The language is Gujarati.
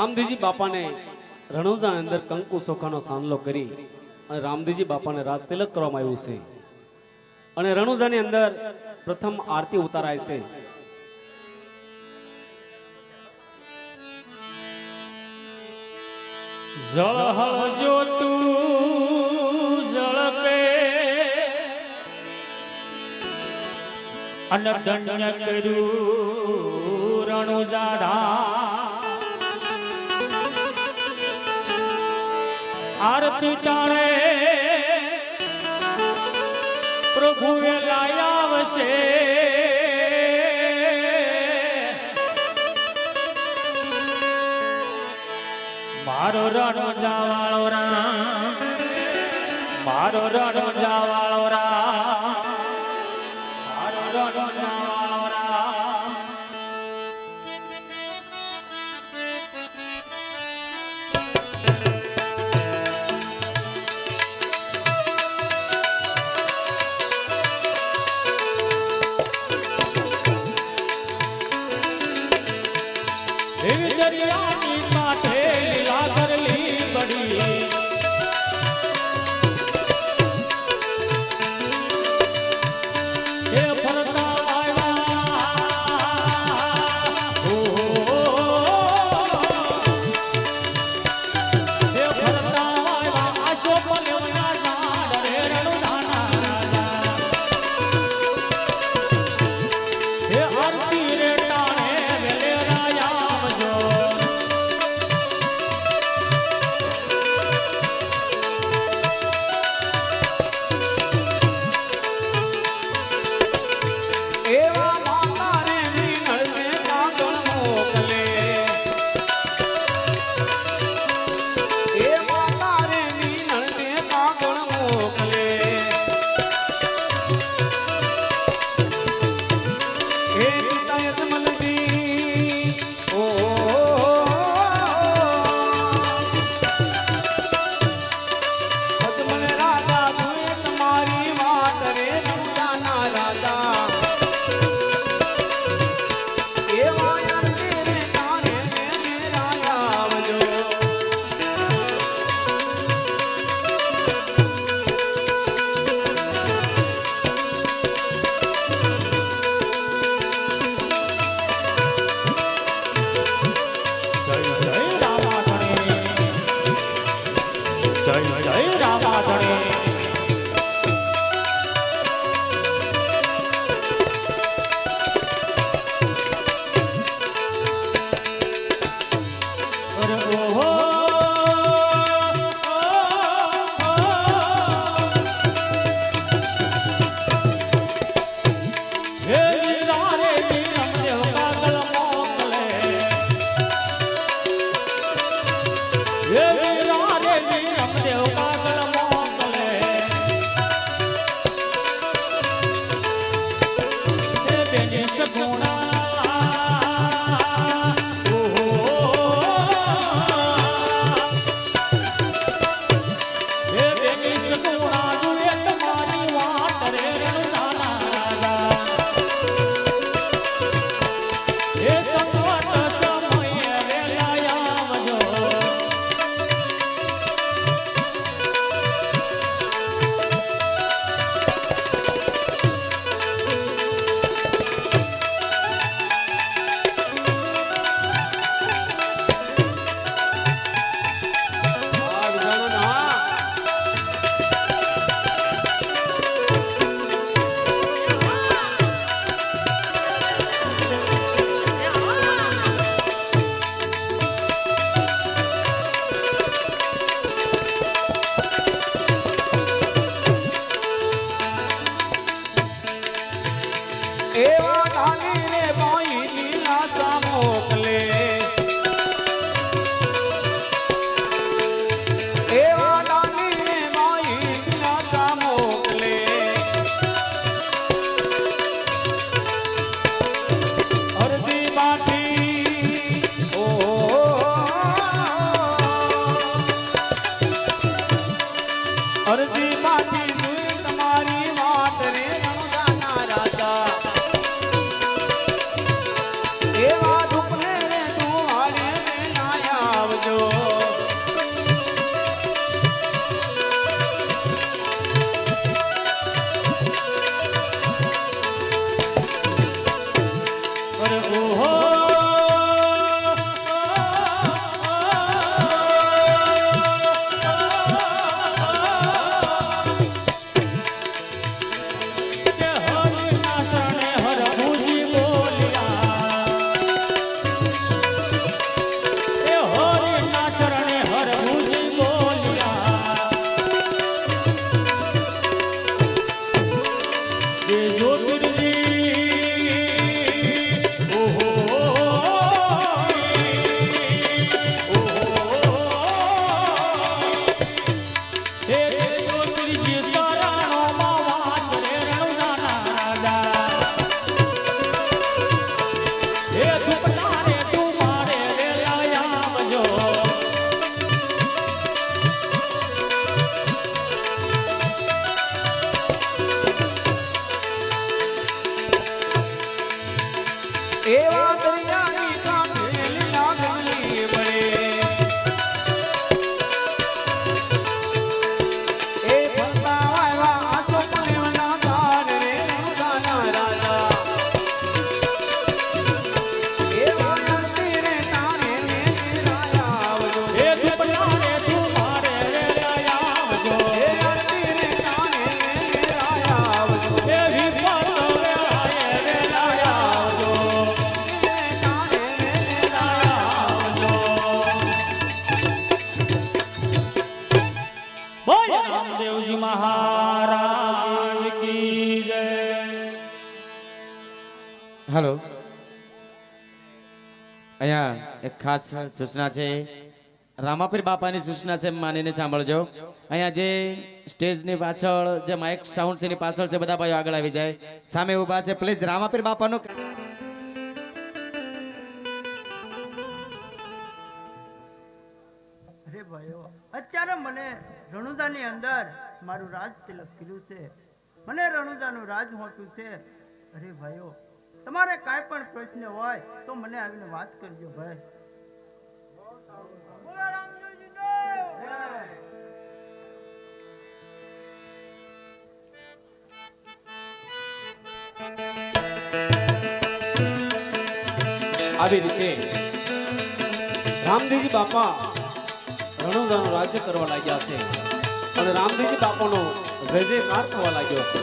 રામદેવજી બાપાને રણવદાની અંદર કંકુ સોખાનો સામલો કરી અને રામદેવજી બાપાને રાજ તિલક કરવામાં આવ્યું છે. અને રણુજાની અંદર પ્રથમ આરતી ઉતારાય છે. જળ જો તું અનદન્ય કરું રણુજા મારી ટાણે પ્રભુએ લાયા વસે મારો રણો જાવાળો રામ. મારો રણો જાવાળો રામ. gonna અહીંયા એક ખાસ સૂચના છે. રામાપીર બાપાની સૂચના છે માનીને સાંભળજો. અહીંયા જે સ્ટેજની પાછળ જે માઇક સાઉન્ડ છે, એની પાછળ છે, બધા ભાઈઓ આગળ આવી જાય. સામે ઊભા છે, પ્લીઝ રામાપીર બાપાનું અત્યારે મને રણુદાની અંદર મારું રાજ તિલક કર્યું છે. મને રણુદાનું રાજ હોતું છે. અરે ભાઈઓ તમારે કાંઈ પણ પ્રશ્ન હોય તો મને આવીને વાત કરજો ભાઈ. આવી રીતે રામદેવજી બાપા રણુદાનું રાજ્ય કરવા લાગ્યા છે. અને રામદેવજી બાપાનો જય જયકાર થવા લાગ્યો છે.